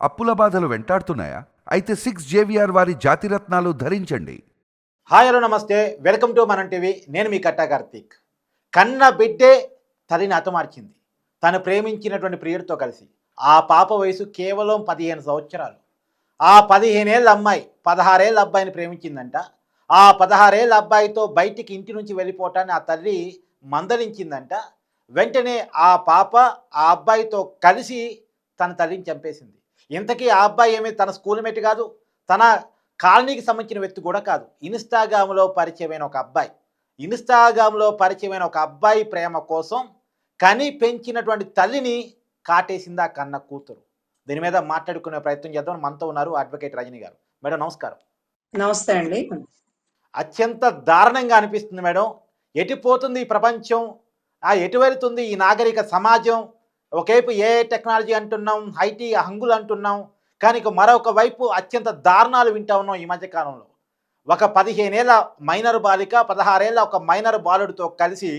అప్పుల బాధలు వెంటాడుతున్నాయా? అయితే సిక్స్ జేవిఆర్ వారి జాతిరత్నాలు ధరించండి. హాయ్ హలో నమస్తే. Welcome to Manam TV. నేను మీ కట్టా కార్తీక్. కన్న బిడ్డే తల్లిని హతమార్చింది. తను ప్రేమించినటువంటి ప్రియుడితో కలిసి. ఆ పాప వయసు కేవలం పదిహేను సంవత్సరాలు. ఆ పదిహేనేళ్ళ అమ్మాయి పదహారేళ్ళ అబ్బాయిని ప్రేమించిందంట. ఆ పదహారేళ్ళ అబ్బాయితో బయటికి ఇంటి నుంచి వెళ్ళిపోవటాన్ని ఆ తల్లి మందలించిందంట. వెంటనే ఆ పాప ఆ అబ్బాయితో కలిసి తన తల్లిని చంపేసింది. ఇంతకీ ఆ అబ్బాయి ఏమీ తన స్కూల్ మేట్ కాదు? తన కాలనీకి సంబంధించిన వ్యక్తి కూడా కాదు. ఇన్స్టాగ్రామ్లో పరిచయమైన ఒక అబ్బాయి. ఇన్స్టాగ్రామ్లో పరిచయమైన ఒక అబ్బాయి ప్రేమ కోసం కని పెంచినటువంటి తల్లిని కాటేసింది కన్న కూతురు? దీని మీద మాట్లాడుకునే ప్రయత్నం చేద్దాం. మనతో ఉన్నారు అడ్వకేట్ రజని గారు. మేడం నమస్కారం. నమస్తే అండి. అత్యంత దారుణంగా అనిపిస్తుంది మేడం. ఎటుపోతుంది ఈ ప్రపంచం? ఆ ఎటు వెళుతుంది ఈ నాగరిక సమాజం? ఒకవైపు ఏ టెక్నాలజీ అంటున్నాం ఐటీ హంగులు అంటున్నాం కానీ మరొక వైపు అత్యంత దారుణాలు వింటా ఉన్నాం ఈ మధ్యకాలంలో ఒక పదిహేనేళ్ళ మైనర్ బాలిక పదహారేళ్ళ ఒక మైనర్ బాలుడితో కలిసి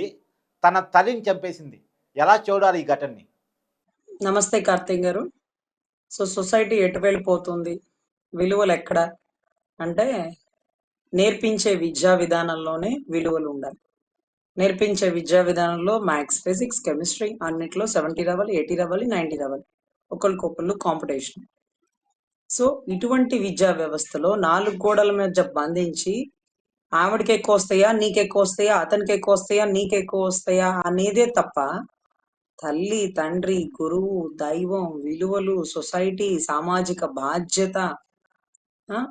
తన తల్లిని చంపేసింది. ఎలా చూడాలి ఈ ఘటనని? నమస్తే కార్తీక్ గారు. సో సొసైటీ ఎటు వెళ్ళిపోతుంది? విలువలు ఎక్కడ? అంటే నేర్పించే విద్యా విధానంలోనే విలువలు ఉండాలి. నేర్పించే విద్యా విధానంలో మ్యాథ్స్ ఫిజిక్స్ కెమిస్ట్రీ అన్నిట్లో సెవెంటీ రావాలి ఎయిటీ రావాలి నైంటీ రావాలి ఒకరికొకళ్ళు కాంపిటీషన్. సో ఇటువంటి విద్యా వ్యవస్థలో నాలుగు గోడల మధ్య బంధించి ఆవిడకి ఎక్కువ వస్తాయా నీకు ఎక్కువ వస్తాయా అతనికి ఎక్కువ వస్తాయా నీకు ఎక్కువ వస్తాయా అనేదే తప్ప తల్లి తండ్రి గురువు దైవం విలువలు సొసైటీ సామాజిక బాధ్యత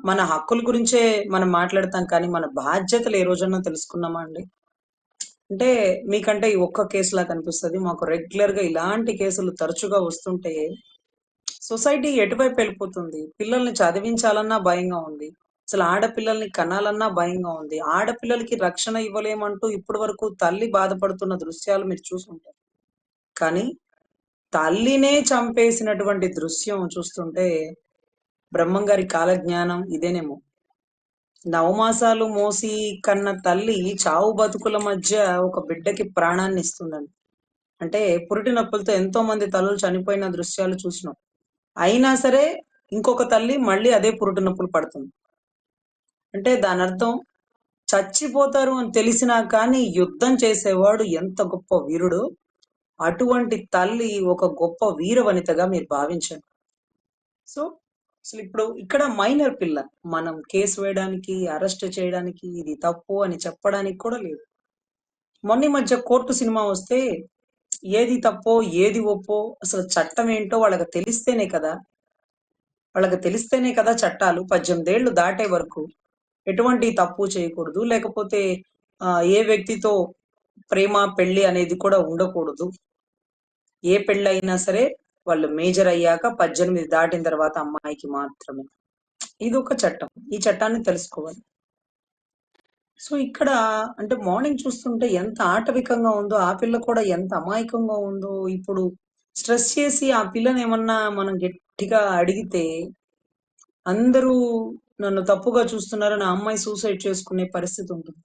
మన హక్కుల గురించే మనం మాట్లాడతాం కానీ మన బాధ్యతలు ఏ రోజన్నా తెలుసుకున్నామా అండి? అంటే మీకంటే ఈ ఒక్క కేసులా కనిపిస్తుంది. మాకు రెగ్యులర్గా ఇలాంటి కేసులు తరచుగా వస్తుంటే సొసైటీ ఎటువైపు వెళ్ళిపోతుంది? పిల్లల్ని చదివించాలన్నా భయంగా ఉంది. అసలు ఆడపిల్లల్ని కనాలన్నా భయంగా ఉంది. ఆడపిల్లలకి రక్షణ ఇవ్వలేమంటూ ఇప్పటి వరకు తల్లి బాధపడుతున్న దృశ్యాలు మీరు చూసుంటారు కానీ తల్లినే చంపేసినటువంటి దృశ్యం చూస్తుంటే బ్రహ్మంగారి కాలజ్ఞానం ఇదేనేమో. నవమాసాలు మోసి కన్న తల్లి చావు బతుకుల మధ్య ఒక బిడ్డకి ప్రాణాన్ని ఇస్తుందండి. అంటే పురిటి నొప్పులతో ఎంతో మంది తల్లులు చనిపోయిన దృశ్యాలు చూసినాం. అయినా సరే ఇంకొక తల్లి మళ్ళీ అదే పురుటి నొప్పులు పడుతుంది. అంటే దాని అర్థం చచ్చిపోతారు అని తెలిసినా కానీ యుద్ధం చేసేవాడు ఎంత గొప్ప వీరుడు. అటువంటి తల్లి ఒక గొప్ప వీర వనితగా మీరు భావించండి. సో అసలు ఇప్పుడు ఇక్కడ మైనర్ పిల్ల. మనం కేసు వేయడానికి అరెస్ట్ చేయడానికి ఇది తప్పు అని చెప్పడానికి కూడా లేదు. మొన్న ఈ మధ్య కోర్టు సినిమా వస్తే ఏది తప్పో ఏది ఒప్పో అసలు చట్టం ఏంటో వాళ్ళకి తెలిస్తేనే కదా వాళ్ళకి తెలిస్తేనే కదా చట్టాలు పద్దెనిమిది ఏళ్ళు దాటే వరకు ఎటువంటి తప్పు చేయకూడదు. లేకపోతే ఏ వ్యక్తితో ప్రేమ పెళ్ళి అనేది కూడా ఉండకూడదు. ఏ పెళ్ళి అయినా సరే వాళ్ళు మేజర్ అయ్యాక పద్దెనిమిది దాటిన తర్వాత అమ్మాయికి మాత్రమే. ఇది ఒక చట్టం. ఈ చట్టాన్ని తెలుసుకోవాలి. సో ఇక్కడ అంటే మార్నింగ్ చూస్తుంటే ఎంత ఆటవికంగా ఉందో ఆ పిల్ల కూడా ఎంత అమాయకంగా ఉందో ఇప్పుడు స్ట్రెస్ చేసి ఆ పిల్లని ఏమన్నా మనం గట్టిగా అడిగితే అందరూ నన్ను తప్పుగా చూస్తున్నారు నా అమ్మాయి సూసైడ్ చేసుకునే పరిస్థితి ఉంటుంది.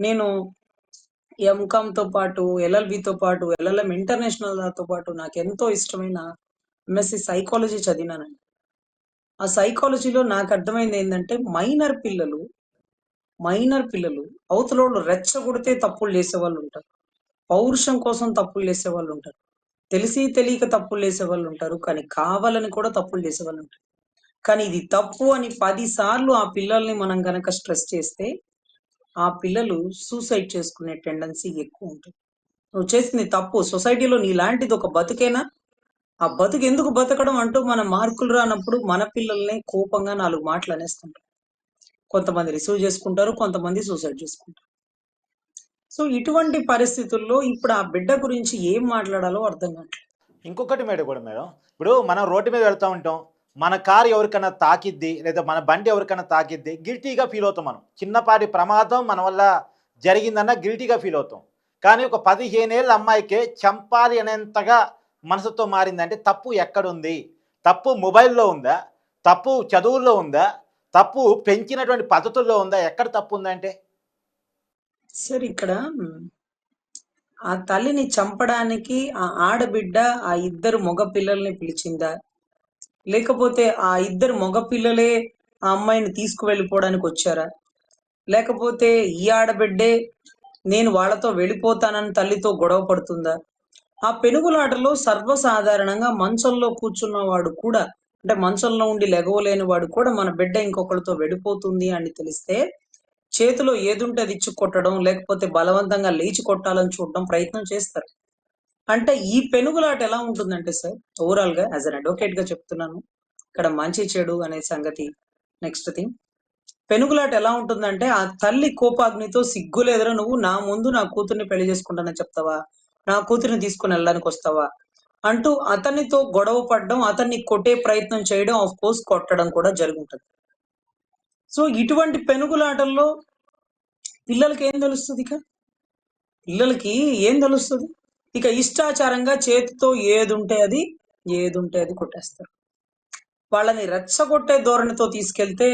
నేను ఎంకామ్తో పాటు ఎల్ఎల్బితో తో పాటు ఎల్ఎల్ఎం ఇంటర్నేషనల్తో పాటు నాకు ఎంతో ఇష్టమైన ఎంఎస్సి సైకాలజీ చదివినానండి. ఆ సైకాలజీలో నాకు అర్థమైంది ఏంటంటే మైనర్ పిల్లలు మైనర్ పిల్లలు అవతలోళ్ళు రెచ్చగొడితే తప్పులు చేసే వాళ్ళు ఉంటారు. పౌరుషం కోసం తప్పులు చేసేవాళ్ళు ఉంటారు. తెలిసి తెలియక తప్పులు చేసేవాళ్ళు ఉంటారు. కానీ కావాలని కూడా తప్పులు చేసే వాళ్ళు ఉంటారు. కానీ ఇది తప్పు అని పది సార్లు ఆ పిల్లల్ని మనం గనక స్ట్రెస్ చేస్తే ఆ పిల్లలు సూసైడ్ చేసుకునే టెండెన్సీ ఎక్కువ ఉంటుంది. నువ్వు చేసింది తప్పు. సొసైటీలో నీలాంటిది ఒక బతుకేనా? ఆ బతుకు ఎందుకు బతకడం అంటూ మన మార్కులు రానప్పుడు మన పిల్లల్ని కోపంగా నాలుగు మాటలు అనేస్తుంటారు. కొంతమంది రిసీవ్ చేసుకుంటారు కొంతమంది సూసైడ్ చేసుకుంటారు. సో ఇటువంటి పరిస్థితుల్లో ఇప్పుడు ఆ బిడ్డ గురించి ఏం మాట్లాడాలో అర్థం కావట్లేదు. ఇంకొకటి మేడం కూడా మేడం. ఇప్పుడు మనం రోడ్డు మీద వెళ్తూ ఉంటాం. మన కారు ఎవరికైనా తాకిద్ది లేదా మన బండి ఎవరికైనా తాకిద్ది గిల్టీగా ఫీల్ అవుతాం మనం. చిన్నపాటి ప్రమాదం మన వల్ల జరిగిందన్న గిల్టీగా ఫీల్ అవుతాం. కానీ ఒక పదిహేనేళ్ళ అమ్మాయికే చంపాలి అనేంతగా మనసుతో మారిందంటే తప్పు ఎక్కడుంది? తప్పు మొబైల్లో ఉందా? తప్పు చదువుల్లో ఉందా? తప్పు పెంచినటువంటి పద్ధతుల్లో ఉందా? ఎక్కడ తప్పు ఉందంటే? సార్ ఇక్కడ ఆ తల్లిని చంపడానికి ఆ ఆడబిడ్డ ఆ ఇద్దరు మగ పిల్లల్ని పిలిచిందా? లేకపోతే ఆ ఇద్దరు మగ పిల్లలే ఆ అమ్మాయిని తీసుకువెళ్ళిపోవడానికి వచ్చారా? లేకపోతే ఈ ఆడబిడ్డే నేను వాళ్ళతో వెళ్ళిపోతానని తల్లితో గొడవ పడుతుందా? ఆ పెనుగులాటలో సర్వసాధారణంగా మంచంలో కూర్చున్నవాడు కూడా అంటే మంచంలో ఉండి లెగవలేని వాడు కూడా మన బిడ్డ ఇంకొకరితో వెళ్ళిపోతుంది అని తెలిస్తే చేతిలో ఏదుంటే అది ఇచ్చి కొట్టడం లేకపోతే బలవంతంగా లేచి కొట్టాలని చూడడం ప్రయత్నం చేస్తారు. అంటే ఈ పెనుగులాట ఎలా ఉంటుందంటే సార్ ఓవరాల్గా యాజ్ అన్ అడ్వకేట్గా చెప్తున్నాను. ఇక్కడ మంచి చెడు అనే సంగతి నెక్స్ట్ థింగ్ పెనుగులాట ఎలా ఉంటుందంటే ఆ తల్లి కోపాగ్నితో సిగ్గులేదరా నువ్వు నా ముందు నా కూతుర్ని పెళ్ళి చేసుకుంటానని చెప్తావా? నా కూతురిని తీసుకుని వెళ్ళడానికి వస్తావా? అంటూ అతనితో గొడవ పడడం అతన్ని కొట్టే ప్రయత్నం చేయడం ఆఫ్ కోర్స్ కొట్టడం కూడా జరుగుతుంది. సో ఇటువంటి పెనుగులాటల్లో పిల్లలకి ఏం తెలుస్తుంది ఇక? పిల్లలకి ఏం తెలుస్తుంది? ఇక ఇష్టాచారంగా చేతితో ఏది ఉంటే అది ఏది ఉంటే అది కొట్టేస్తారు. వాళ్ళని రెచ్చగొట్టే ధోరణితో తీసుకెళ్తే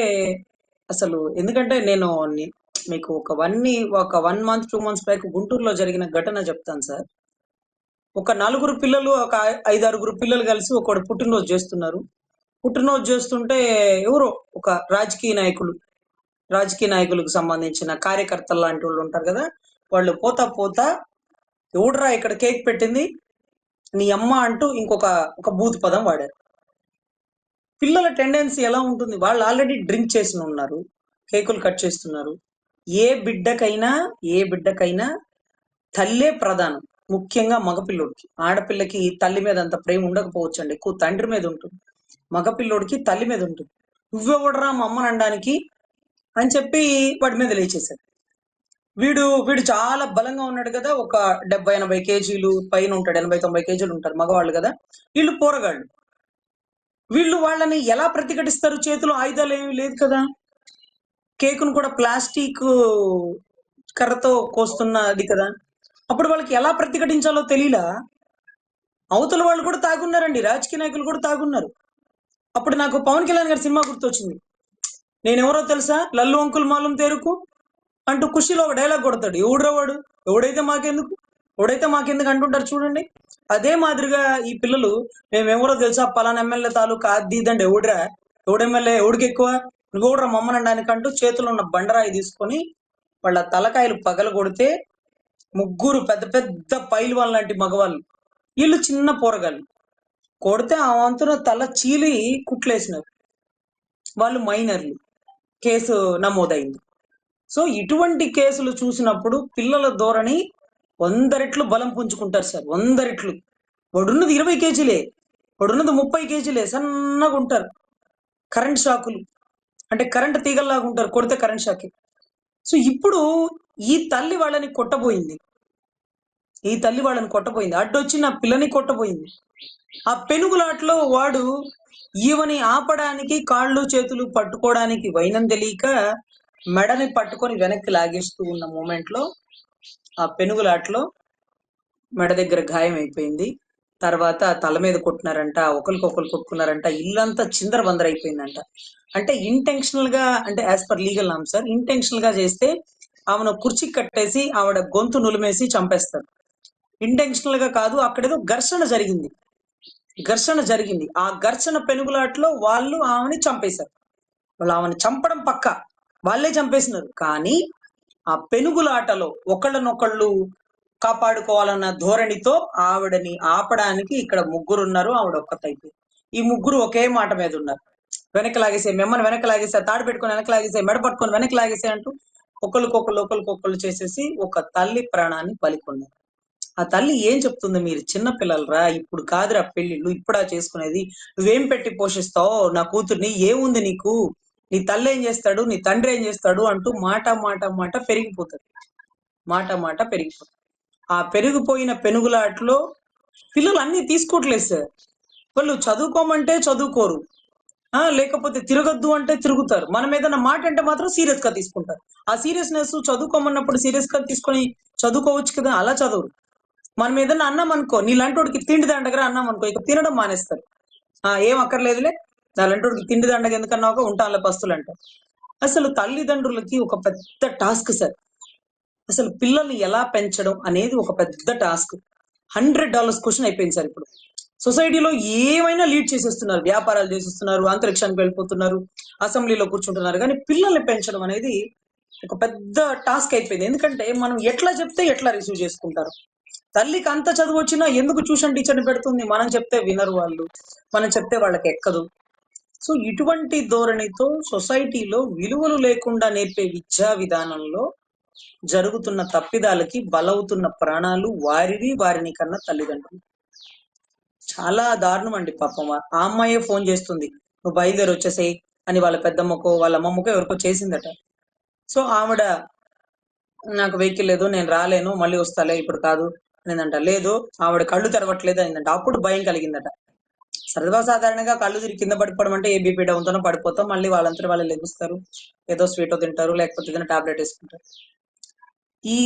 అసలు ఎందుకంటే నేను మీకు ఒక వన్ ఒక one month two months back గుంటూరులో జరిగిన ఘటన చెప్తాను సార్. ఒక నలుగురు పిల్లలు ఒక ఐదు ఐదారుగురు పిల్లలు కలిసి ఒకడు పుట్టినరోజు చేస్తున్నారు. పుట్టినరోజు చేస్తుంటే ఎవరో ఒక రాజకీయ నాయకులు రాజకీయ నాయకులకు సంబంధించిన కార్యకర్తలు లాంటి వాళ్ళు ఉంటారు కదా వాళ్ళు పోతా పోతా ఎవడురా ఇక్కడ కేక్ పెట్టింది? నీ అమ్మ అంటూ ఇంకొక ఒక బూత్ పదం వాడారు. పిల్లల టెండెన్సీ ఎలా ఉంటుంది? వాళ్ళు ఆల్రెడీ డ్రింక్ చేసి ఉన్నారు కేకులు కట్ చేస్తున్నారు. ఏ బిడ్డకైనా ఏ బిడ్డకైనా తల్లే ప్రధానం ముఖ్యంగా మగపిల్లోడికి. ఆడపిల్లకి తల్లి మీద అంత ప్రేమ ఉండకపోవచ్చు అండి ఎక్కువ తండ్రి మీద ఉంటుంది. మగపిల్లోడికి తల్లి మీద ఉంటుంది. నువ్వెవడరా మా అమ్మని అనడానికి? అని చెప్పి వాడి మీద లేచేశాడు వీడు వీడు చాలా బలంగా ఉన్నాడు కదా ఒక డెబ్బై ఎనభై కేజీలు పైన ఉంటాడు ఎనభై తొంభై కేజీలు ఉంటారు మగవాళ్ళు కదా. వీళ్ళు పోరగాళ్ళు. వీళ్ళు వాళ్ళని ఎలా ప్రతిఘటిస్తారు చేతిలో? ఆయుధాలు ఏమీ లేదు కదా. కేకును కూడా ప్లాస్టిక్ కర్రతో కోస్తున్నది కదా. అప్పుడు వాళ్ళకి ఎలా ప్రతిఘటించాలో తెలియలా అవతల వాళ్ళు కూడా తాగున్నారండి రాజకీయ నాయకులు కూడా తాగున్నారు. అప్పుడు నాకు పవన్ కళ్యాణ్ గారి సినిమా గుర్తొచ్చింది. నేనెవరో తెలుసా? లల్లు అంకుల్ మాలం తేరుకు. అంటూ ఖుషీలో ఒక డైలాగ్ కొడతాడు. ఎవడురా వాడు? ఎవడైతే మాకెందుకు? ఎవడైతే మాకెందుకు అంటుంటారు చూడండి. అదే మాదిరిగా ఈ పిల్లలు మేమెవరో తెలుసా పలానా ఎమ్మెల్యే తాలూకా అది ఇదండి ఎవడ్రా? ఎవడెమ్మెల్యే ఎవడికి ఎక్కువ? నువ్వెవడరా మమ్మనడానికంటూ చేతిలో ఉన్న బండరాయి తీసుకొని వాళ్ళ తలకాయలు పగల కొడితే ముగ్గురు పెద్ద పెద్ద పైల్వాన్ లాంటి మగవాళ్ళు. వీళ్ళు చిన్న పోరగాళ్ళు. కొడితే ఆ వంతున తల చీలి కుట్లేసినారు. వాళ్ళు మైనర్లు. కేసు నమోదైంది. సో ఇటువంటి కేసులు చూసినప్పుడు పిల్లల ధోరణి వంద రెట్లు బలం పుంజుకుంటారు సార్ వంద రెట్లు ఇరవై కేజీలే వాడున్నది ముప్పై కేజీలే సన్నగా ఉంటారు. కరెంట్ షాకులు అంటే కరెంట్ తీగల్లాగా ఉంటారు కొడితే కరెంట్ షాకే. సో ఇప్పుడు ఈ తల్లి వాళ్ళని కొట్టబోయింది. ఈ తల్లి వాళ్ళని కొట్టబోయింది. అడ్డొచ్చి నా పిల్లని కొట్టబోయింది. ఆ పెనుగులాట్లో వాడు ఈవని ఆపడానికి కాళ్ళు చేతులు పట్టుకోవడానికి వైనం తెలియక మెడని పట్టుకొని వెనక్కి లాగేస్తూ ఉన్న మూమెంట్లో ఆ పెనుగులాట్లో మెడ దగ్గర గాయం అయిపోయింది. తర్వాత తల మీద కొట్టినారంట ఒకరికొకరు కొట్టుకున్నారంట ఇల్లంతా చిందర బందర అయిపోయిందంట. అంటే ఇంటెన్షనల్గా అంటే యాజ్ పర్ లీగల్ నామ్ సార్ ఇంటెన్షనల్గా చేస్తే ఆమెను కుర్చీ కట్టేసి ఆవిడ గొంతు నులిమేసి చంపేస్తారు. ఇంటెన్షనల్గా కాదు అక్కడేదో ఘర్షణ జరిగింది. ఘర్షణ జరిగింది. ఆ ఘర్షణ పెనుగులాట్లో వాళ్ళు ఆమెని చంపేశారు. వాళ్ళు ఆమెను చంపడం పక్క. వాళ్ళే చంపేసినారు. కానీ ఆ పెనుగులాటలో ఒకళ్ళనొకళ్ళు కాపాడుకోవాలన్న ధోరణితో ఆవిడని ఆపడానికి ఇక్కడ ముగ్గురు ఉన్నారు ఆవిడ ఒక్కతైతే ఈ ముగ్గురు ఒకే మాట మీద ఉన్నారు. వెనక్కి లాగేసే మిమ్మల్ని వెనక లాగేసే తాడు పెట్టుకొని వెనక లాగేసే మెడ పట్టుకొని వెనక్కి లాగేసే అంటూ ఒకరికొకరు ఒకరికొకరు చేసేసి ఒక తల్లి ప్రాణాన్ని బలికొన్నారు. ఆ తల్లి ఏం చెప్తుంది? మీరు చిన్న పిల్లలరా ఇప్పుడు కాదురా పెళ్ళిళ్ళు ఇప్పుడా చేసుకునేది. నువ్వేం పెట్టి పోషిస్తావు? నా కూతుర్ని ఏముంది నీకు? నీ తల్లి ఏం చేస్తాడు? నీ తండ్రి ఏం చేస్తాడు? అంటూ మాట మాట మాట పెరిగిపోతుంది. మాట మాట పెరిగిపోతుంది. ఆ పెరిగిపోయిన పెనుగులాట్లో పిల్లలు అన్ని తీసుకోవట్లేదు సార్. వాళ్ళు చదువుకోమంటే చదువుకోరు. ఆ లేకపోతే తిరగద్దు అంటే తిరుగుతారు. మనం ఏదైనా మాట అంటే మాత్రం సీరియస్గా తీసుకుంటారు. ఆ సీరియస్నెస్ చదువుకోమన్నప్పుడు సీరియస్గా తీసుకొని చదువుకోవచ్చు కదా అలా చదవరు. మనం ఏదైనా అన్నాం అనుకో నీలాంటోడికి తిండి దండగరా అన్నాం అనుకో ఇక తినడం మానేస్తారు. ఆ ఏం అక్కర్లేదులే. నాలంటోడికి తిండి దండగ ఒక ఉంటానులే పస్తులు అంటారు అసలు తల్లిదండ్రులకి ఒక పెద్ద టాస్క్ సార్. అసలు పిల్లల్ని ఎలా పెంచడం అనేది ఒక పెద్ద టాస్క్. హండ్రెడ్ డాలర్స్ క్వశ్చన్ అయిపోయింది సార్ ఇప్పుడు. సొసైటీలో ఏమైనా లీడ్ చేసేస్తున్నారు. వ్యాపారాలు చేసేస్తున్నారు. అంతరిక్షానికి వెళ్ళిపోతున్నారు. అసెంబ్లీలో కూర్చుంటున్నారు. కానీ పిల్లల్ని పెంచడం అనేది ఒక పెద్ద టాస్క్ అయిపోయింది. ఎందుకంటే మనం ఎట్లా చెప్తే ఎట్లా రిసీవ్ చేసుకుంటారు. తల్లికి అంత చదువు వచ్చినా ఎందుకు ట్యూషన్ టీచర్ని పెడుతుంది? మనం చెప్తే వినరు వాళ్ళు. మనం చెప్తే వాళ్ళకి ఎక్కదు. సో ఇటువంటి ధోరణితో సొసైటీలో విలువలు లేకుండా నేర్పే విద్యా విధానంలో జరుగుతున్న తప్పిదాలకి బలవుతున్న ప్రాణాలు వారివి వారిని కన్నా తల్లిదండ్రులు. చాలా దారుణం అండి పాపం. ఆ అమ్మాయే ఫోన్ చేస్తుంది. నువ్వు బయలుదేరి వచ్చేసాయి అని వాళ్ళ పెద్దమ్మకో వాళ్ళ అమ్మమ్మకో ఎవరికో చేసిందట. సో ఆవిడ నాకు వెహికల్ లేదు నేను రాలేను మళ్ళీ వస్తాలే ఇప్పుడు కాదు అనేదంట. లేదు ఆవిడ కళ్ళు తెరవట్లేదు అయిందంట అప్పుడు భయం కలిగిందట. సర్వసాధారణంగా కళ్ళు తిరిగి కింద పడిపోవడం అంటే ఏబీపీ బీపీ పడిపోతాం. మళ్ళీ వాళ్ళంతా వాళ్ళు లెగుస్తారు. ఏదో స్వీట్ తింటారు లేకపోతే ఏదైనా టాబ్లెట్ వేసుకుంటారు. ఈ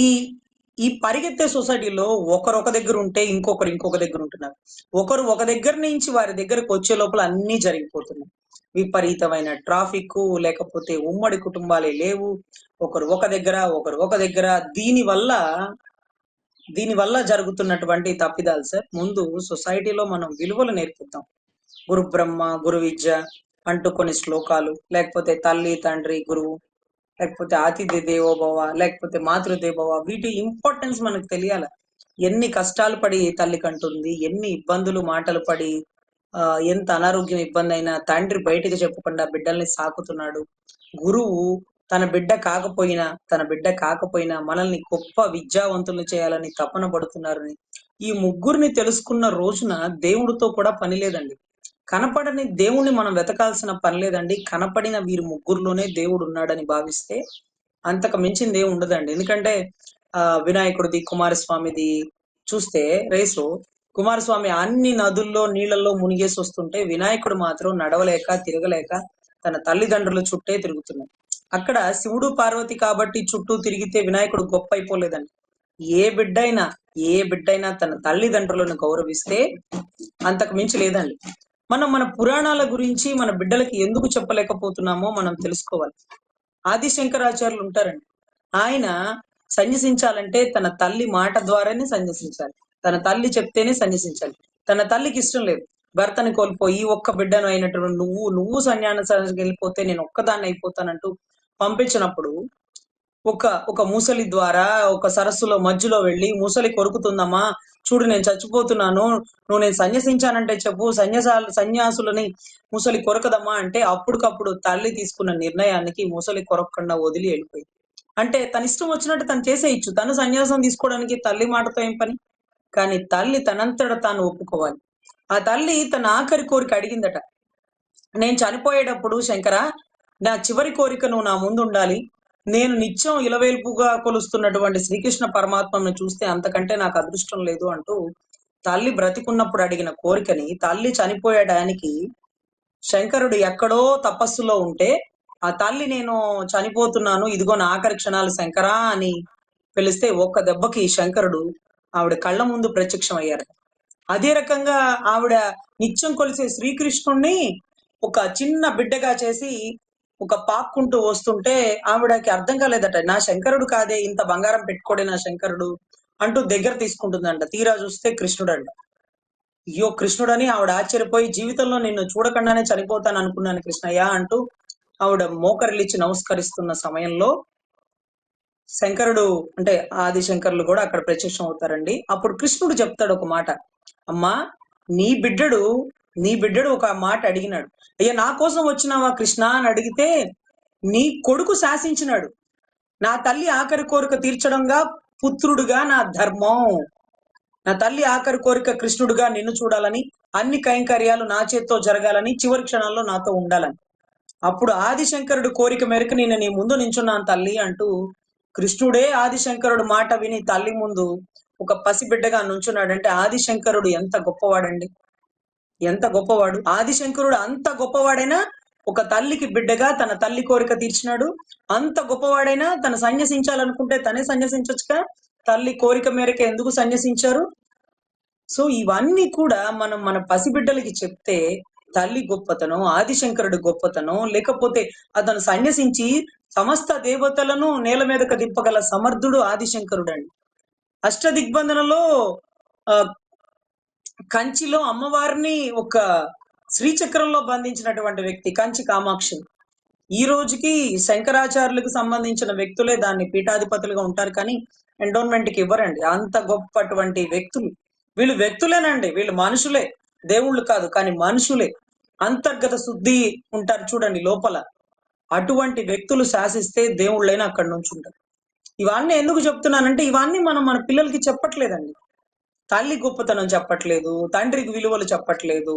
ఈ పరిగెత్తే సొసైటీలో ఒకరు ఒక దగ్గర ఉంటే ఇంకొకరు ఇంకొక దగ్గర ఉంటున్నారు. ఒకరు ఒక దగ్గర నుంచి వారి దగ్గరకు వచ్చే లోపల అన్ని జరిగిపోతున్నాయి. విపరీతమైన ట్రాఫిక్ లేకపోతే ఉమ్మడి కుటుంబాలే లేవు. ఒకరు ఒక దగ్గర ఒకరు ఒక దగ్గర. దీని వల్ల దీని వల్ల జరుగుతున్నటువంటి తప్పిదాలు సార్. ముందు సొసైటీలో మనం విలువలు నేర్పిద్దాం. గురు బ్రహ్మ గురు విద్య అంటూ కొన్ని శ్లోకాలు. లేకపోతే తల్లి తండ్రి గురువు లేకపోతే ఆతిథ్య దేవోభవ లేకపోతే మాతృదేవోభవ వీటి ఇంపార్టెన్స్ మనకు తెలియాలి. ఎన్ని కష్టాలు పడి తల్లి కంటుంది ఎన్ని ఇబ్బందులు మాటలు పడి ఆ ఎంత అనారోగ్యం ఇబ్బంది అయినా తండ్రి బయటికి చెప్పకుండా బిడ్డల్ని సాకుతున్నాడు. గురువు తన బిడ్డ కాకపోయినా తన బిడ్డ కాకపోయినా మనల్ని గొప్ప విద్యావంతులు చేయాలని తపన పడుతున్నారని ఈ ముగ్గురిని తెలుసుకున్న రోజున దేవుడితో కూడా పని లేదండి. కనపడని దేవుణ్ణి మనం వెతకాల్సిన పని లేదండి. కనపడిన వీరి ముగ్గురులోనే దేవుడు ఉన్నాడని భావిస్తే అంతకు మించింది ఏమి ఉండదండి. ఎందుకంటే ఆ వినాయకుడిది కుమారస్వామిది చూస్తే రేసు కుమారస్వామి అన్ని నదుల్లో నీళ్ళల్లో మునిగేసి వస్తుంటే వినాయకుడు మాత్రం నడవలేక తిరగలేక తన తల్లిదండ్రుల చుట్టే తిరుగుతున్నాడు. అక్కడ శివుడు పార్వతి కాబట్టి చుట్టూ తిరిగితే వినాయకుడు గొప్ప అయిపోలేదండి ఏ బిడ్డైనా ఏ బిడ్డైనా తన తల్లిదండ్రులను గౌరవిస్తే అంతకు మించి లేదండి. మనం మన పురాణాల గురించి మన బిడ్డలకి ఎందుకు చెప్పలేకపోతున్నామో మనం తెలుసుకోవాలి. ఆది శంకరాచార్యులు ఉంటారండి. ఆయన సన్యసించాలంటే తన తల్లి మాట ద్వారానే సన్యసించాలి. తన తల్లి చెప్తేనే సన్యసించాలి. తన తల్లికి ఇష్టం లేదు. భర్తని కోల్పోయి ఒక్క బిడ్డను అయినటువంటి నువ్వు నువ్వు సన్యాసానికి వెళ్ళిపోతే నేను ఒక్కదాన్ని అయిపోతానంటూ పంపించినప్పుడు ఒక ఒక ముసలి ద్వారా ఒక సరస్సులో మధ్యలో వెళ్ళి ముసలి కొరుకుతుందమ్మా చూడు నేను చచ్చిపోతున్నాను నువ్వు నేను సన్యసించానంటే చెప్పు సన్యాసాలు సన్యాసులని ముసలి కొరకదమ్మా అంటే అప్పటికప్పుడు తల్లి తీసుకున్న నిర్ణయానికి ముసలి కొరకకుండా వదిలి వెళ్ళిపోయింది. అంటే తన ఇష్టం వచ్చినట్టు తను చేసేయచ్చు తను సన్యాసం తీసుకోవడానికి తల్లి మాటతో ఏం పని? కానీ తల్లి తనంతట తాను ఒప్పుకోవాలి. ఆ తల్లి తన ఆఖరి కోరిక అడిగిందట. నేను చనిపోయేటప్పుడు శంకర నా చివరి కోరిక నువ్వు నా ముందు ఉండాలి నేను నిత్యం ఇలవేల్పుగా కొలుస్తున్నటువంటి శ్రీకృష్ణ పరమాత్మను చూస్తే అంతకంటే నాకు అదృష్టం లేదు అంటూ తల్లి బ్రతికున్నప్పుడు అడిగిన కోరికని తల్లి చనిపోయడానికి శంకరుడు ఎక్కడో తపస్సులో ఉంటే ఆ తల్లి నేను చనిపోతున్నాను ఇదిగో నా ఆఖరి క్షణాలు శంకరా అని పిలిస్తే ఒక్క దెబ్బకి శంకరుడు ఆవిడ కళ్ళ ముందు ప్రత్యక్షం అయ్యారు అదే రకంగా ఆవిడ నిత్యం కొలిసే శ్రీకృష్ణుణ్ణి ఒక చిన్న బిడ్డగా చేసి ఒక పాక్కుంటూ వస్తుంటే ఆవిడకి అర్థం కాలేదట నా శంకరుడు కాదే ఇంత బంగారం పెట్టుకోడే నా శంకరుడు అంటూ దగ్గర తీసుకుంటుందంట. తీరా చూస్తే కృష్ణుడు అంట అయ్యో కృష్ణుడని ఆవిడ ఆశ్చర్యపోయి జీవితంలో నిన్ను చూడకుండానే చనిపోతాను అనుకున్నాను కృష్ణయ్య అంటూ ఆవిడ మోకరిలిచ్చి నమస్కరిస్తున్న సమయంలో శంకరుడు అంటే ఆది శంకరులు కూడా అక్కడ ప్రత్యక్షం అవుతారండి అప్పుడు కృష్ణుడు చెప్తాడు ఒక మాట. అమ్మా నీ బిడ్డడు నీ బిడ్డడు ఒక మాట అడిగినాడు. అయ్యా నా కోసం వచ్చినావా కృష్ణ? అని అడిగితే నీ కొడుకు శాసించినాడు. నా తల్లి ఆఖరి కోరిక తీర్చడంగా పుత్రుడుగా నా ధర్మం. నా తల్లి ఆఖరి కోరిక కృష్ణుడుగా నిన్ను చూడాలని అన్ని కైంకర్యాలు నా చేత్తో జరగాలని చివరి క్షణాల్లో నాతో ఉండాలని. అప్పుడు ఆదిశంకరుడు కోరిక మేరకు నేను నీ ముందు నించున్నాను తల్లి అంటూ కృష్ణుడే ఆదిశంకరుడు మాట విని తల్లి ముందు ఒక పసిబిడ్డగా నుంచున్నాడంటే ఆదిశంకరుడు ఎంత గొప్పవాడండి. ఎంత గొప్పవాడు? ఆదిశంకరుడు అంత గొప్పవాడైనా ఒక తల్లికి బిడ్డగా తన తల్లి కోరిక తీర్చినాడు. అంత గొప్పవాడైనా తను సన్యసించాలనుకుంటే తనే సన్యసించచ్చుగా. తల్లి కోరిక మేరకు ఎందుకు సన్యసించారు? సో ఇవన్నీ కూడా మనం మన పసిబిడ్డలకి చెప్తే తల్లి గొప్పతనం ఆదిశంకరుడు గొప్పతనం లేకపోతే అతను సన్యసించి సమస్త దేవతలను నేల మీదకు దింపగల సమర్థుడు ఆదిశంకరుడు అండి అష్ట దిగ్బంధనలో ఆ కంచిలో అమ్మవారిని ఒక శ్రీచక్రంలో బంధించినటువంటి వ్యక్తి కంచి కామాక్షి. ఈ రోజుకి శంకరాచార్యులకు సంబంధించిన వ్యక్తులే దాన్ని పీఠాధిపతులుగా ఉంటారు కానీ ఎండోన్మెంట్కి ఇవ్వరండి. అంత గొప్పటువంటి వ్యక్తులు. వీళ్ళు వ్యక్తులేనండి. వీళ్ళు మనుషులే. దేవుళ్ళు కాదు కానీ మనుషులే. అంతర్గత శుద్ధి ఉంటారు చూడండి లోపల. అటువంటి వ్యక్తులు శాసిస్తే దేవుళ్ళైనా అక్కడి నుంచి ఉంటారు. ఇవన్నీ ఎందుకు చెప్తున్నానంటే ఇవన్నీ మనం మన పిల్లలకి చెప్పట్లేదండి. తల్లి గొప్పతనం చెప్పట్లేదు తండ్రికి విలువలు చెప్పట్లేదు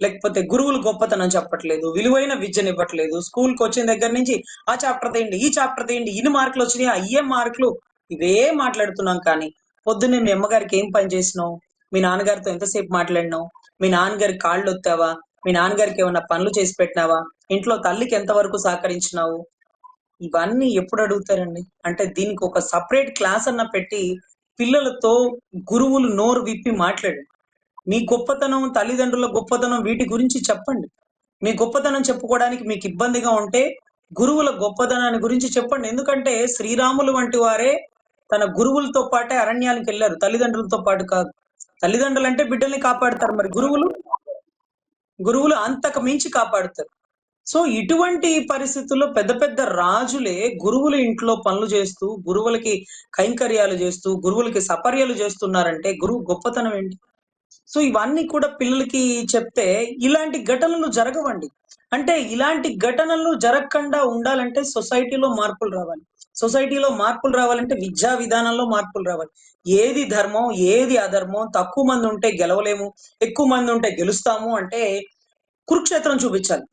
లేకపోతే గురువులు గొప్పతనం చెప్పట్లేదు విలువైన విద్యను ఇవ్వట్లేదు స్కూల్కి వచ్చిన దగ్గర నుంచి ఆ చాప్టర్ తీయండి ఈ చాప్టర్ తీయండి ఇన్ని మార్కులు వచ్చినాయి అయ్యే మార్కులు? ఇవే మాట్లాడుతున్నాం కానీ పొద్దున్నే మీ అమ్మగారికి ఏం పని చేసినావు? మీ నాన్నగారితో ఎంతసేపు మాట్లాడినావు? మీ నాన్నగారికి కాళ్ళు ఒత్తావా? మీ నాన్నగారికి ఏమైనా పనులు చేసి పెట్టినావా? ఇంట్లో తల్లికి ఎంతవరకు సహకరించినావు? ఇవన్నీ ఎప్పుడు అడుగుతారండి? అంటే దీనికి ఒక సపరేట్ క్లాస్ అన్న పెట్టి పిల్లలతో గురువులు నోరు విప్పి మాట్లాడండి మీ గొప్పతనం తల్లిదండ్రుల గొప్పతనం వీటి గురించి చెప్పండి. మీ గొప్పతనం చెప్పుకోవడానికి మీకు ఇబ్బందిగా ఉంటే గురువుల గొప్పతనాన్ని గురించి చెప్పండి. ఎందుకంటే శ్రీరాములు వంటి వారే తన గురువులతో పాటే అరణ్యానికి వెళ్ళారు. తల్లిదండ్రులతో పాటు కాదు. తల్లిదండ్రులు అంటే బిడ్డల్ని కాపాడుతారు మరి గురువులు? గురువులు అంతకు మించి కాపాడుతారు. సో ఇటువంటి పరిస్థితుల్లో పెద్ద పెద్ద రాజులే గురువుల ఇంట్లో పనులు చేస్తూ గురువులకి కైంకర్యాలు చేస్తూ గురువులకి సపర్యలు చేస్తున్నారంటే గురువు గొప్పతనం ఏంటి? సో ఇవన్నీ కూడా పిల్లలకి చెప్తే ఇలాంటి ఘటనలు జరగవండి. అంటే ఇలాంటి ఘటనలు జరగకుండా ఉండాలంటే సొసైటీలో మార్పులు రావాలి. సొసైటీలో మార్పులు రావాలంటే విద్యా విధానంలో మార్పులు రావాలి. ఏది ధర్మం ఏది అధర్మం తక్కువ మంది ఉంటే గెలవలేము ఎక్కువ మంది ఉంటే గెలుస్తాము అంటే కురుక్షేత్రం చూపించాలి.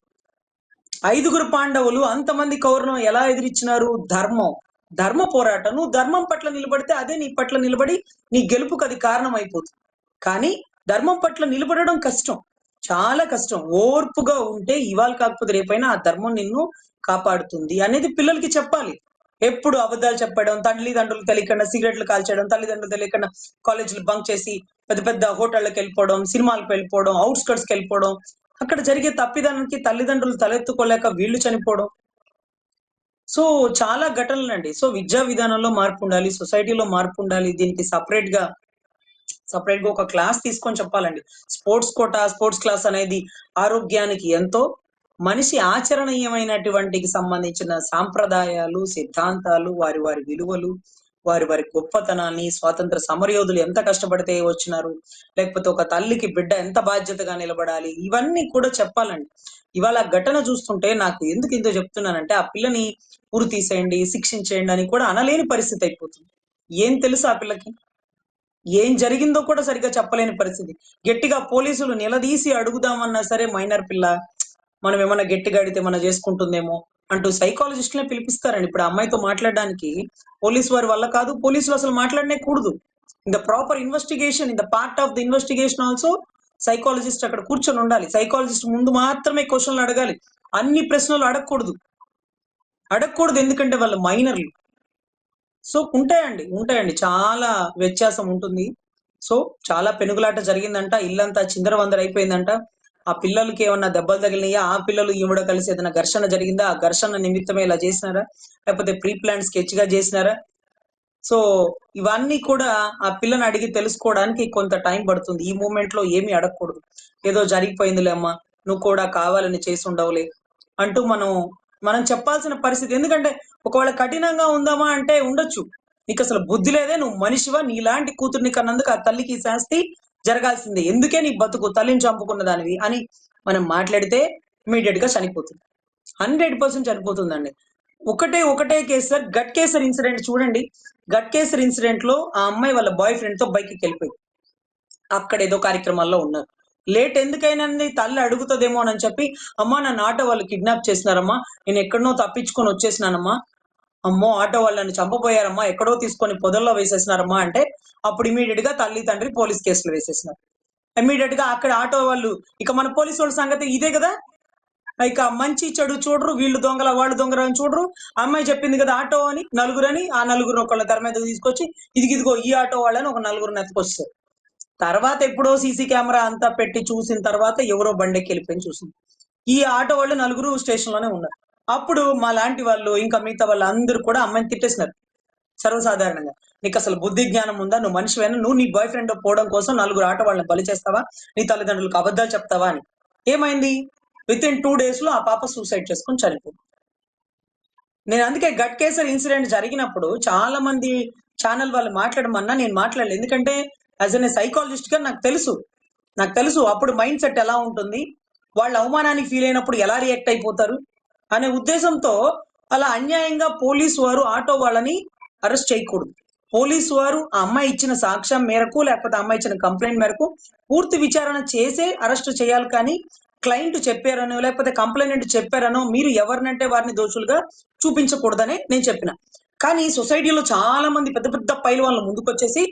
ఐదుగురు పాండవులు అంతమంది కౌరవం ఎలా ఎదిరించినారు? ధర్మం. ధర్మ పోరాటం. నువ్వు ధర్మం పట్ల నిలబడితే అదే నీ పట్ల నిలబడి నీ గెలుపుకు అది కారణం అయిపోతుంది కానీ ధర్మం పట్ల నిలబడడం కష్టం. చాలా కష్టం. ఓర్పుగా ఉంటే ఇవాళ కాకపోతే రేపైనా ఆ ధర్మం నిన్ను కాపాడుతుంది అనేది పిల్లలకి చెప్పాలి. ఎప్పుడు అబద్ధాలు చెప్పడం తల్లిదండ్రులు తెలియకుండా సిగరెట్లు కాల్చడం తల్లిదండ్రులు తెలియకుండా కాలేజీలు బంక్ చేసి పెద్ద పెద్ద హోటళ్ళకి వెళ్ళిపోవడం సినిమాలకు వెళ్ళిపోవడం అవుట్స్కట్స్కి వెళ్ళిపోవడం అక్కడ జరిగే తప్పిదానికి తల్లిదండ్రులు తలెత్తుకోలేక వీళ్ళు చనిపోవడం. సో చాలా ఘటనలండి. సో విద్యా విధానంలో మార్పు ఉండాలి సొసైటీలో మార్పు ఉండాలి దీనికి సపరేట్గా సపరేట్గా ఒక క్లాస్ తీసుకొని చెప్పాలండి. స్పోర్ట్స్ కోటా స్పోర్ట్స్ క్లాస్ అనేది ఆరోగ్యానికి ఎంతో మనిషి ఆచరణీయమైనటువంటికి సంబంధించిన సాంప్రదాయాలు సిద్ధాంతాలు వారి వారి విలువలు వారి వారి గొప్పతనాన్ని స్వాతంత్ర సమరయోధులు ఎంత కష్టపడితే వచ్చినారు. లేకపోతే ఒక తల్లికి బిడ్డ ఎంత బాధ్యతగా నిలబడాలి? ఇవన్నీ కూడా చెప్పాలండి. ఇవాళ ఘటన చూస్తుంటే నాకు ఎందుకు ఇంత చెప్తున్నానంటే ఆ పిల్లని ఊరు తీసేయండి శిక్షించేయండి అని కూడా అనలేని పరిస్థితి అయిపోతుంది. ఏం తెలుసు ఆ పిల్లకి? ఏం జరిగిందో కూడా సరిగ్గా చెప్పలేని పరిస్థితి. గట్టిగా పోలీసులు నిలదీసి అడుగుదామన్నా సరే మైనర్ పిల్ల మనం ఏమైనా గట్టిగా అడిగితే మనం చేసుకుంటుందేమో? అంటూ సైకాలజిస్ట్లే పిలిపిస్తారండి ఇప్పుడు అమ్మాయితో మాట్లాడడానికి పోలీసు వారి వల్ల కాదు పోలీసులు అసలు మాట్లాడనే కూడదు. In the proper investigation in the part of the investigation also psychologist అక్కడ కూర్చొని ఉండాలి. సైకాలజిస్ట్ ముందు మాత్రమే క్వశ్చన్లు అడగాలి. అన్ని ప్రశ్నలు అడగకూడదు. అడగకూడదు ఎందుకంటే వాళ్ళు మైనర్లు. సో ఉంటాయండి ఉంటాయండి. చాలా వ్యత్యాసం ఉంటుంది. సో చాలా పెనుగులాట జరిగిందంట. ఇల్లంతా చిందరవందర అయిపోయిందంట ఆ పిల్లలకి ఏమన్నా దెబ్బలు తగిలినాయా? ఆ పిల్లలు ఈవిడ కలిసి ఏదైనా ఘర్షణ జరిగిందా? ఆ ఘర్షణ నిమిత్తమే ఇలా చేసినారా? లేకపోతే ప్రీ ప్లాన్ స్కెచ్గా చేసినారా? సో ఇవన్నీ కూడా ఆ పిల్లని అడిగి తెలుసుకోవడానికి కొంత టైం పడుతుంది. ఈ మూమెంట్లో ఏమీ అడగకూడదు. ఏదో జరిగిపోయిందిలే అమ్మా నువ్వు కూడా కావాలని చేసి ఉండవులే అంటూ మనం మనం చెప్పాల్సిన పరిస్థితి. ఎందుకంటే ఒకవేళ కఠినంగా ఉందామా అంటే ఉండొచ్చు. నీకు అసలు బుద్ధి లేదే నువ్వు మనిషివా? నీలాంటి కూతుర్ని కన్నందుకు ఆ తల్లికి శాస్తి జరగాల్సిందే. ఎందుకే నీ బతుకు తల్లిని చంపుకున్న దానివి అని మనం మాట్లాడితే ఇమీడియట్గా చనిపోతుంది. హండ్రెడ్ పర్సెంట్ చనిపోతుందండి. ఒకటే ఒకటే case sir. Gut kesar incident చూడండి. గట్ కేసర్ ఇన్సిడెంట్లో ఆ అమ్మాయి వాళ్ళ బాయ్ ఫ్రెండ్తో బైక్కి వెళ్ళిపోయింది అక్కడ ఏదో కార్యక్రమాల్లో ఉన్నారు. లేట్ ఎందుకైనా తల్లి అడుగుతుందేమో అని చెప్పి అమ్మా నా నాట వాళ్ళు కిడ్నాప్ చేసినారమ్మా. నేను ఎక్కడనో తప్పించుకొని వచ్చేసినానమ్మా. అమ్మో ఆటో వాళ్ళని చంపబోయారమ్మా ఎక్కడో తీసుకొని పొదల్లో వేసేసినారమ్మా అంటే అప్పుడు ఇమీడియట్గా తల్లి తండ్రి పోలీస్ కేసులు వేసేసినారు. ఇమీడియట్గా అక్కడ ఆటో వాళ్ళు ఇక మన పోలీసు వాళ్ళ సంగతి ఇదే కదా? ఇక మంచి చెడు చూడరు వీళ్ళు దొంగల వాళ్ళు దొంగల అని చూడరు. అమ్మాయి చెప్పింది కదా ఆటో అని నలుగురని ఆ నలుగురు ఒకళ్ళ తెర మీద తీసుకొచ్చి ఇదిగి ఇదిగో ఈ ఆటో వాళ్ళని ఒక నలుగురు ఎత్తుకొస్తారు తర్వాత ఎప్పుడో సీసీ కెమెరా అంతా పెట్టి చూసిన తర్వాత ఎవరో బండెక్కి వెళ్ళిపోయి చూసింది. ఈ ఆటో వాళ్ళు నలుగురు స్టేషన్లోనే ఉన్నారు. అప్పుడు మా లాంటి వాళ్ళు ఇంకా మిగతా వాళ్ళు అందరూ కూడా అమ్మాయిని తిట్టేసినారు. సర్వసాధారణంగా. నీకు అసలు బుద్ధి జ్ఞానం ఉందా? నువ్వు మనిషివైనా? నువ్వు నీ బాయ్ ఫ్రెండ్ పోవడం కోసం నలుగురు ఆట వాళ్ళని బలి చేస్తావా? నీ తల్లిదండ్రులకు అబద్ధాలు చెప్తావా అని. ఏమైంది? విత్ ఇన్ టూ డేస్లో ఆ పాప సూసైడ్ చేసుకుని చనిపోయింది. నేను అందుకే గట్ కేసర్ ఇన్సిడెంట్ జరిగినప్పుడు చాలా మంది ఛానల్ వాళ్ళు మాట్లాడమన్నా నేను మాట్లాడలేదు. ఎందుకంటే యాజ్ ఎన్ సైకాలజిస్ట్గా నాకు తెలుసు. నాకు తెలుసు అప్పుడు మైండ్ సెట్ ఎలా ఉంటుంది. వాళ్ళ అవమానానికి ఫీల్ అయినప్పుడు ఎలా రియాక్ట్ అయిపోతారు. అనే ఉద్దేశంతో అలా అన్యాయంగా పోలీసు వారు ఆటో వాళ్ళని అరెస్ట్ చేయకూడదు. పోలీసు వారు ఆ అమ్మాయి ఇచ్చిన సాక్ష్యం మేరకు లేకపోతే అమ్మాయి ఇచ్చిన కంప్లైంట్ మేరకు పూర్తి విచారణ చేసే అరెస్ట్ చేయాలి కానీ క్లయింట్ చెప్పారనో లేకపోతే కంప్లైంట్ చెప్పారనో మీరు ఎవరినంటే వారిని దోషులుగా చూపించకూడదని నేను చెప్పిన. కానీ సొసైటీలో చాలా మంది పెద్ద పెద్ద పైలు వాళ్ళు ముందుకొచ్చేసి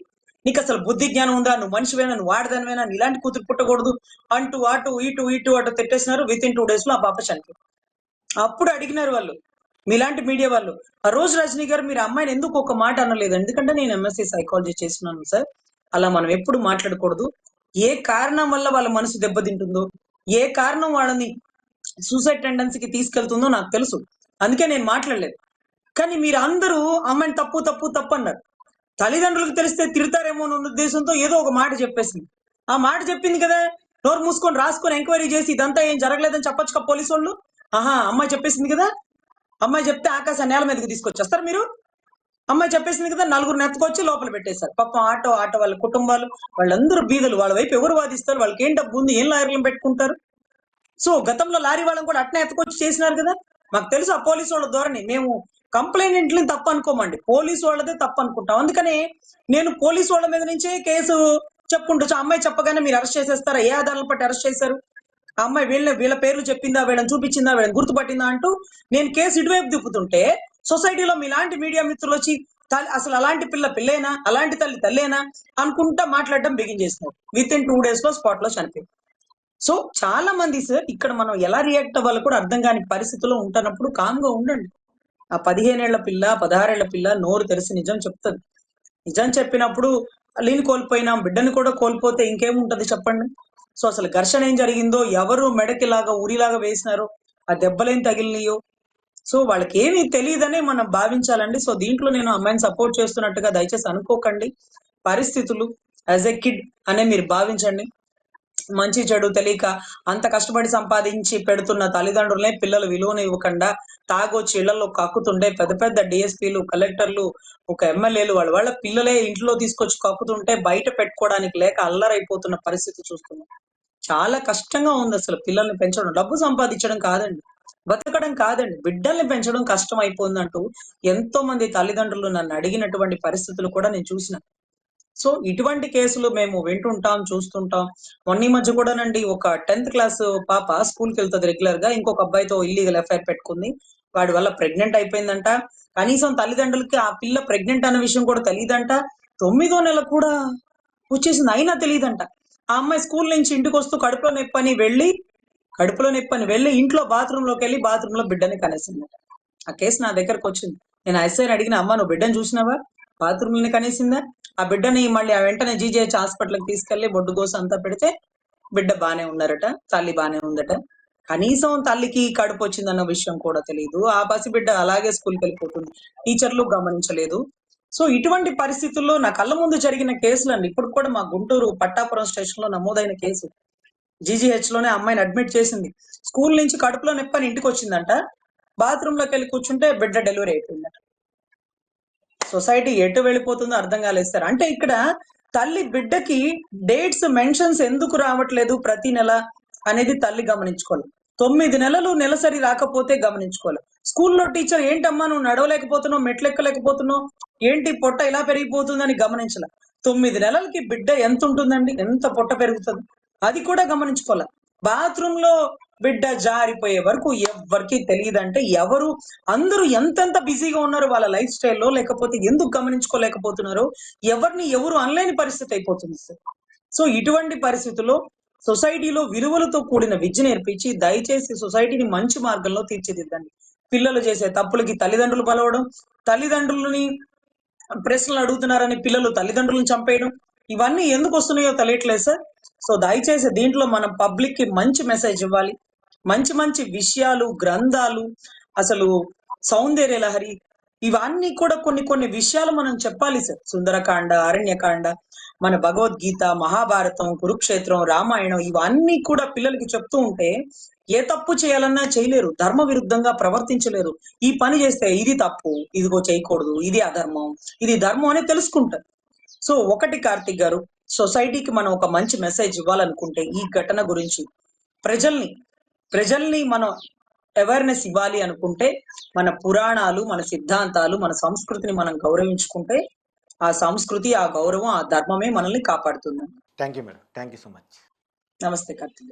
నీకు అసలు బుద్ధి జ్ఞానం ఉందా? నువ్వు మనిషివేనా? నువ్వు వాడదానివేనా? ఇలాంటి కూతురు పుట్టకూడదు అంటూ అటు ఇటు ఇటు అటు తిట్టేసినారు. విత్ ఇన్ టూ డేస్లో ఆ పాప చనిపోయింది. అప్పుడు అడిగినారు వాళ్ళు. మీలాంటి మీడియా వాళ్ళు ఆ రోజు రజనీ గారు మీరు అమ్మాయిని ఎందుకు ఒక మాట అనలేదు? ఎందుకంటే నేను ఎంఎస్సీ సైకాలజీ చేస్తున్నాను సార్. అలా మనం ఎప్పుడు మాట్లాడకూడదు. ఏ కారణం వల్ల వాళ్ళ మనసు దెబ్బతింటుందో ఏ కారణం వాళ్ళని సూసైడ్ టెండెన్సీకి తీసుకెళ్తుందో నాకు తెలుసు. అందుకే నేను మాట్లాడలేదు. కానీ మీరు అందరూ అమ్మాయిని తప్పు తప్పు తప్పు అన్నారు. తల్లిదండ్రులకు తెలిస్తే తిడతారేమో అన్న ఉద్దేశంతో ఏదో ఒక మాట చెప్పేసింది. ఆ మాట చెప్పింది కదా నోరు మూసుకొని రాసుకొని ఎంక్వైరీ చేసి ఇదంతా ఏం జరగలేదని చెప్పొచ్చు పోలీసు వాళ్ళు ఆహా అమ్మాయి చెప్పేసింది కదా? అమ్మాయి చెప్తే ఆకాశ నేల మీదకి తీసుకొచ్చేస్తారు మీరు? అమ్మాయి చెప్పేసింది కదా నలుగురు నెత్తుకొచ్చి లోపల పెట్టేశారు. పాపం ఆటో ఆటో వాళ్ళ కుటుంబాలు వాళ్ళందరూ బీదలు వాళ్ళ వైపు ఎవరు వాదిస్తారు? వాళ్ళకి ఏం డబ్బు ఉంది? ఏం లాయర్లను పెట్టుకుంటారు? సో గతంలో లారీ వాళ్ళని కూడా అట్నే ఎత్తుకొచ్చి చేసినారు కదా? మాకు తెలుసు ఆ పోలీసు వాళ్ళ ధోరణి. మేము కంప్లైంట్ని తప్పు అనుకోమండి. పోలీసు వాళ్ళదే తప్పు అనుకుంటాం. అందుకని నేను పోలీసు వాళ్ళ మీద నుంచే కేసు చెప్పుకుంటూ ఆ అమ్మాయి చెప్పగానే మీరు అరెస్ట్ చేసేస్తారా? ఏ ఆధారాలు పట్టి అరెస్ట్ చేశారు? ఆ అమ్మాయి వీళ్ళ వీళ్ళ పేర్లు చెప్పిందా వీళ్ళని చూపించిందా వీళ్ళని గుర్తుపట్టిందా అంటూ నేను కేసు ఇటువైపు దిప్పుతుంటే సొసైటీలో మీలాంటి మీడియా మిత్రులు వచ్చి అసలు అలాంటి పిల్ల పిల్లేనా? అలాంటి తల్లి తల్లేనా? అనుకుంటా మాట్లాడడం బిగిన్ చేసినారు విత్ ఇన్ టూ డేస్లో స్పాట్లో చనిపోయింది. సో చాలా మంది సార్ ఇక్కడ మనం ఎలా రియాక్ట్ అవ్వాలో కూడా అర్థం కాని పరిస్థితిలో ఉంటున్నప్పుడు కామ్గా ఉండండి. ఆ పదిహేనేళ్ళ పిల్ల పదహారేళ్ళ పిల్ల నోరు తెరిచి నిజం చెప్తుంది. నిజం చెప్పినప్పుడు లీని కోల్పోయినాం బిడ్డని కూడా కోల్పోతే ఇంకేముంటది చెప్పండి? సో అసలు ఘర్షణ ఏం జరిగిందో ఎవరు మెడకిలాగా ఉరిలాగా వేసినారో ఆ దెబ్బలేం తగిలినాయో. సో వాళ్ళకి ఏమీ తెలియదనే మనం భావించాలండి. సో దీంట్లో నేను అమ్మాయిని సపోర్ట్ చేస్తున్నట్టుగా దయచేసి అనుకోకండి. పరిస్థితులు యాజ్ ఎ కిడ్ అనే మీరు భావించండి. మంచి చెడు తెలియక అంత కష్టపడి సంపాదించి పెడుతున్న తల్లిదండ్రులనే పిల్లలు విలువను ఇవ్వకుండా తాగొచ్చి ఇళ్ళలో కక్కుతుండే పెద్ద పెద్ద డిఎస్పీలు కలెక్టర్లు ఒక ఎమ్మెల్యేలు వాళ్ళ వాళ్ళ పిల్లలే ఇంట్లో తీసుకొచ్చి కక్కుతుంటే బయట పెట్టుకోవడానికి లేక అల్లరైపోతున్న పరిస్థితి చూస్తున్నాం. చాలా కష్టంగా ఉంది అసలు పిల్లల్ని పెంచడం. డబ్బు సంపాదించడం కాదండి. బతకడం కాదండి. బిడ్డల్ని పెంచడం కష్టం అయిపోయిందంటూ ఎంతో మంది తల్లిదండ్రులు నన్ను అడిగినటువంటి పరిస్థితులు కూడా నేను చూసిన. సో ఇటువంటి కేసులు మేము వింటుంటాం చూస్తుంటాం. మొన్న ఈ మధ్య కూడానండి ఒక టెన్త్ క్లాస్ పాప స్కూల్కి వెళ్తుంది రెగ్యులర్గా ఇంకొక అబ్బాయితో ఇల్లీగల్ ఎఫ్ఐఆర్ పెట్టుకుంది. వాడి వల్ల ప్రెగ్నెంట్ అయిపోయిందంట. కనీసం తల్లిదండ్రులకి ఆ పిల్ల ప్రెగ్నెంట్ అన్న విషయం కూడా తెలియదంట తొమ్మిదో నెల కూడా వచ్చేసింది అయినా తెలియదంట ఆ అమ్మాయి స్కూల్ నుంచి ఇంటికి వస్తూ కడుపులో నొప్పని వెళ్ళి కడుపులో నొప్పని వెళ్ళి ఇంట్లో బాత్రూమ్లోకి వెళ్ళి బాత్రూంలో బిడ్డని కనేసిందట. ఆ కేసు నా దగ్గరకు వచ్చింది. నేను ఎస్ఐని అడిగిన అమ్మ నువ్వు బిడ్డను చూసినావా? బాత్రూమ్ కనేసిందా? ఆ బిడ్డని మళ్ళీ ఆ వెంటనే జీజీహెచ్ హాస్పిటల్కి తీసుకెళ్ళి బొడ్డు కోసం అంతా పెడితే బిడ్డ బానే ఉన్నారట తల్లి బానే ఉందట. కనీసం తల్లికి కడుపు వచ్చిందన్న విషయం కూడా తెలియదు ఆ పసిబిడ్డ అలాగే స్కూల్కి వెళ్ళిపోతుంది. టీచర్లు గమనించలేదు. సో ఇటువంటి పరిస్థితుల్లో నా కళ్ళ ముందు జరిగిన కేసులండి ఇప్పుడు కూడా మా గుంటూరు పట్టాపురం స్టేషన్లో నమోదైన కేసు. జీజీహెచ్లోనే అమ్మాయిని అడ్మిట్ చేసింది. స్కూల్ నుంచి కడుపులో నొప్పని ఇంటికి వచ్చిందంట బాత్రూమ్లోకి వెళ్ళి కూర్చుంటే బిడ్డ డెలివరీ అయిపోయిందట. సొసైటీ ఎటు వెళ్ళిపోతుందో అర్థం కాలేదు సార్. అంటే ఇక్కడ తల్లి బిడ్డకి డేట్స్ మెన్షన్స్ ఎందుకు రావట్లేదు ప్రతి నెల అనేది తల్లి గమనించుకోవాలి. తొమ్మిది నెలలు నెలసరి రాకపోతే గమనించుకోవాలి. స్కూల్లో టీచర్ ఏంటమ్మా నువ్వు నడవలేకపోతున్నావు మెట్లెక్కలేకపోతున్నావు ఏంటి పొట్ట ఇలా పెరిగిపోతుందని గమనించాల. తొమ్మిది నెలలకి బిడ్డ ఎంత ఉంటుందండి? ఎంత పొట్ట పెరుగుతుంది? అది కూడా గమనించుకోవాలి. బాత్రూమ్లో బిడ్డ జారిపోయే వరకు ఎవరికి తెలియదంటే ఎవరు అందరూ ఎంతెంత బిజీగా ఉన్నారు వాళ్ళ లైఫ్ స్టైల్లో లేకపోతే ఎందుకు గమనించుకోలేకపోతున్నారో? ఎవరిని ఎవరు అనలేని పరిస్థితి అయిపోతుంది సార్. సో ఇటువంటి పరిస్థితుల్లో సొసైటీలో విలువలతో కూడిన విద్య నేర్పించి దయచేసి సొసైటీని మంచి మార్గంలో తీర్చిదిద్దండి. పిల్లలు చేసే తప్పులకి తల్లిదండ్రులు బలవడం తల్లిదండ్రులని ప్రశ్నలు అడుగుతున్నారని పిల్లలు తల్లిదండ్రులను చంపేయడం ఇవన్నీ ఎందుకు వస్తున్నాయో తెలియట్లేదు సార్. సో దయచేసి దీంట్లో మనం పబ్లిక్కి మంచి మెసేజ్ ఇవ్వాలి. మంచి మంచి విషయాలు గ్రంథాలు అసలు సౌందర్య లహరి ఇవన్నీ కూడా కొన్ని కొన్ని విషయాలు మనం చెప్పాలి సార్. సుందరకాండ అరణ్యకాండ మన భగవద్గీత మహాభారతం కురుక్షేత్రం రామాయణం ఇవన్నీ కూడా పిల్లలకి చెప్తూ ఉంటే ఏ తప్పు చేయాలన్నా చేయలేరు. ధర్మ విరుద్ధంగా ప్రవర్తించలేరు. ఈ పని చేస్తే ఇది తప్పు ఇదిగో చేయకూడదు ఇది అధర్మం ఇది ధర్మం అని తెలుసుకుంటారు. సో ఒకటి కార్తిక్ గారు సొసైటీకి మనం ఒక మంచి మెసేజ్ ఇవ్వాలనుకుంటే ఈ ఘటన గురించి ప్రజల్ని ప్రజల్ని మనం అవేర్నెస్ ఇవ్వాలి అనుకుంటే మన పురాణాలు మన సిద్ధాంతాలు మన సంస్కృతిని మనం గౌరవించుకుంటే ఆ సంస్కృతి ఆ గౌరవం ఆ ధర్మమే మనల్ని కాపాడుతుంది. Thank you madam thank you so much నమస్తే కార్తిక్